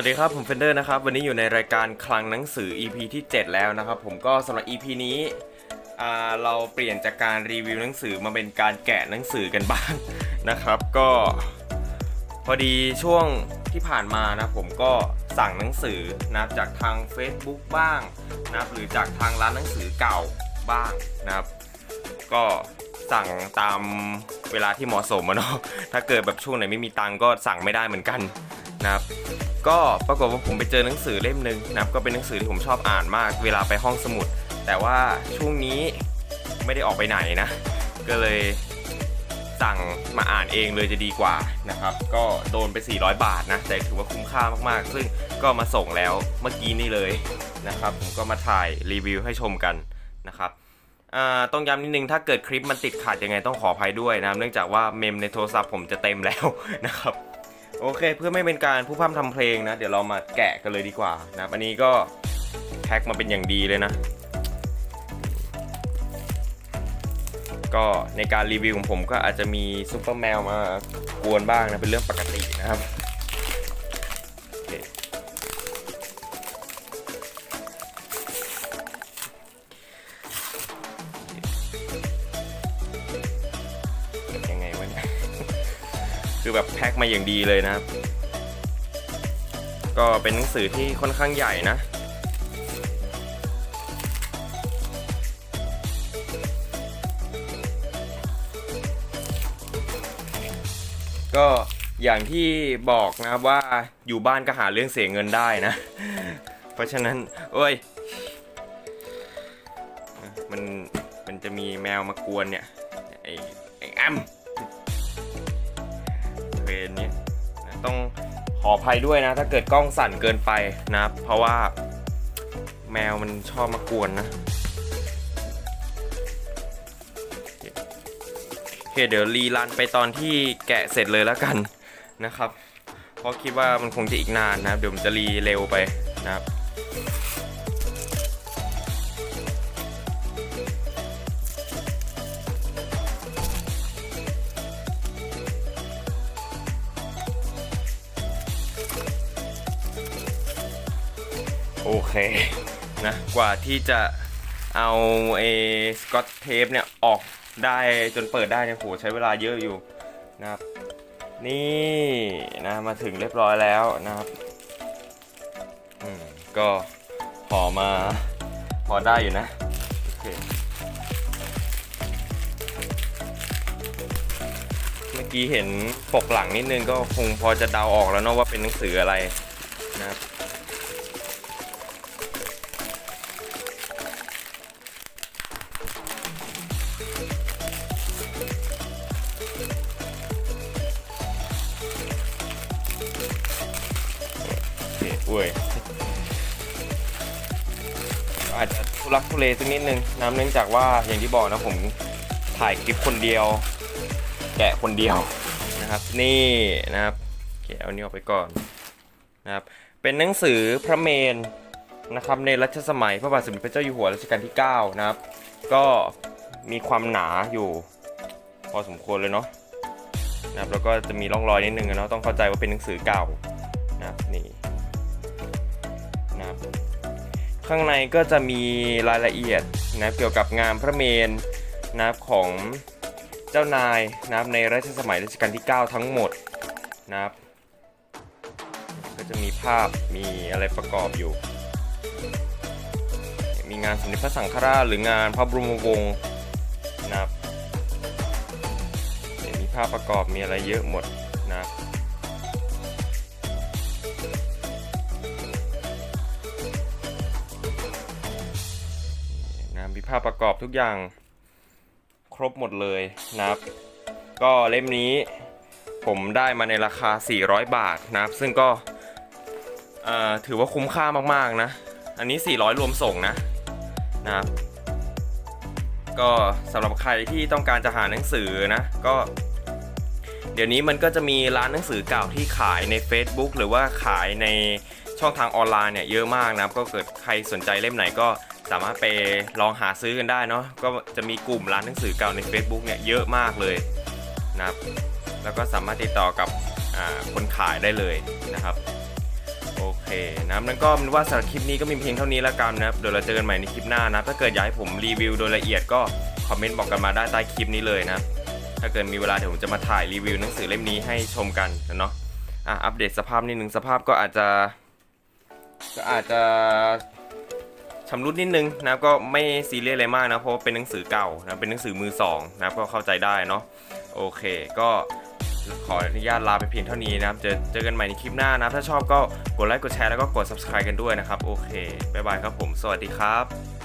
วัสดีครับผมเฟนเดอร์นะครับวันนี้อยู่ในรายการคลังหนังสือ EP ที่ 7 แล้วนะครับผมก็สำหรับ EP นี้เราเปลี่ยนจากการรีวิวหนังสือมาเป็นการแกะหนังสือกันบ้างนะครับ ก็ พอดีช่วงที่ผ่านมานะผมก็สั่งหนังสือนับจากทาง Facebook บ้างนับหรือจากทางร้านหนังสือเก่าบ้างนะครับ ก็สั่งตามเวลาที่เหมาะสมอะเนาะถ้าเกิดแบบช่วงไหนไม่มีตังก็สั่งไม่ได้เหมือนกันนะครับ ก็ปรากฏว่าผมไปเจอหนังสือเล่มหนึ่งนะครับก็เป็นหนังสือที่ผมชอบอ่านมาก เวลาไปห้องสมุด แต่ว่าช่วงนี้ไม่ได้ออกไปไหนนะ ก็เลยสั่งมาอ่านเองเลยจะดีกว่านะครับ ก็โดนไป 400 บาทนะ แต่ถือว่าคุ้มค่ามากๆ ซึ่งก็มาส่งแล้วเมื่อกี้นี่เลยนะครับ ผมก็มาถ่ายรีวิวให้ชมกันนะครับต้องย้ำนิดนึงถ้าเกิดคลิปมันติดขัดยังไงต้องขออภัยด้วยนะครับ เนื่องจากว่าเมมในโทรศัพท์ผมจะเต็มแล้วนะครับ โอเค เพื่อไม่เป็นการผู้พร่ำทำเพลงนะ เดี๋ยวเรามาแกะกันเลยดีกว่านะอันนี้ก็แพ็คมาเป็นอย่างดีเลยนะ ก็ในการรีวิวของผมก็อาจจะมีซูเปอร์แมวมากวนบ้างนะ เป็นเรื่องปกตินะครับ คือแบบแพ็คมาอย่างดีเลยนะครับ ก็เป็นหนังสือที่ค่อนข้างใหญ่นะ ก็อย่างที่บอกนะครับว่าอยู่บ้านก็หาเรื่องเสียเงินได้นะ เพราะฉะนั้นโอ้ยมันมันจะมีแมวมากวนเนี่ยไอ้ไอ้แอม เทรนเนี้ยนะต้องขออภัยด้วยนะ ถ้าเกิดกล้องสั่นเกินไปนะครับเพราะว่าแมวมันชอบมากวนนะโอเคเดี๋ยวรีรันไปตอนที่แกะเสร็จเลยแล้วกันนะครับ เพราะคิดว่ามันคงจะอีกนานนะครับเดี๋ยวผมจะรีเร็วไปนะครับ โอเคนะกว่าที่จะเอาเอสกอตเทปเนี่ยออกได้จนเปิดได้เนี่ยโหใช้เวลาเยอะอยู่นะครับ นี่นะมาถึงเรียบร้อยแล้วนะครับอืมก็พอมาพอได้อยู่นะโอเคเมื่อกี้เห็นปกหลังนิดนึงก็คงพอจะเดาออกแล้วเนาะว่าเป็นหนังสืออะไรนะครับ อุ้ยอาจจะทุลักทุเลสักนิดนึงนะเนื่องจากว่าอย่างที่บอกนะผมถ่ายคลิปคนเดียว แกะคนเดียวนะครับ นี่นะครับโอเคเอานี้ออกไปก่อนนะครับ เป็นหนังสือพระเมนนะครับในรัชสมัยพระบาทสมเด็จพระเจ้าอยู่หัวรัชกาลที่ 9 นะครับ ก็มีความหนาอยู่ พอสมควรเลยเนาะ นะครับแล้วก็จะมีร่องรอยนิดนึงเนาะต้องเข้าใจว่าเป็นหนังสือเก่านะครับนี่นะครับข้างในก็จะมีรายละเอียดนะเกี่ยวกับงานพระเมนนะครับของเจ้านายนะครับในรัชสมัยรัชกาลที่ 9 ทั้งหมดนะครับก็จะมีภาพมีอะไรประกอบอยู่ มีงานสมเด็จพระสังฆราชหรืองานพระบรมวงศ์าพประกอบมีอะไรเยอะหมดนะนะมีภาพประกอบทุกอย่างครบหมดเลยนะครับ ก็เล่มนี้ผมได้มาในราคา 400 บาทนะครับ ซึ่งก็ถือว่าคุ้มค่ามากๆนะ อันนี้ 400 รวมส่งนะนะครับก็สำหรับใครที่ต้องการจะหาหนังสือนะ ก็ ดี๋ยวนี้มันก็จะมีร้านหนังสือเก่าที่ขายใน Facebook หรือว่าขายในช่องทางออนไลน์เนี่ยเยอะมากนะครับ ก็เกิดใครสนใจเล่มไหนก็สามารถไปลองหาซื้อกันได้เนาะก็จะมีกลุ่มร้านหนังสือเก่าใน Facebook เนี่ยเยอะมากเลยนะครับ แล้วก็สามารถติดต่อกับคนขายได้เลยนะครับโอเคนะครับนั่นก็เป็นว่าสำหรับคลิปนี้ก็มีเพียงเท่านี้แล้วกันนะครับเดี๋ยวเราเจอกันใหม่ในคลิปหน้านะถ้าเกิดอยากให้ผมรีวิวโดยละเอียดก็คอมเมนต์บอกกันมาได้ใต้คลิปนี้เลยนะครับ ถ้าเกิดมีเวลาเดี๋ยวผมจะมาถ่ายรีวิวหนังสือเล่มนี้ให้ชมกันนะเนาะอะอัปเดตสภาพนิดนึงสภาพก็อาจจะ ก็อาจจะชำรุดนิดนึงนะครับก็ไม่ซีเรียสอะไรมากนะเพราะว่าเป็นหนังสือเก่านะเป็นหนังสือมือสองนะครับก็เข้าใจได้เนาะโอเคก็ขออนุญาตลาไปเพียงเท่านี้นะครับเจอเจอกันใหม่ในคลิปหน้านะ ถ้าชอบก็กดไลค์กดแชร์แล้วก็กด subscribe กันด้วยนะครับ โอเค บ๊ายบายครับผม สวัสดีครับ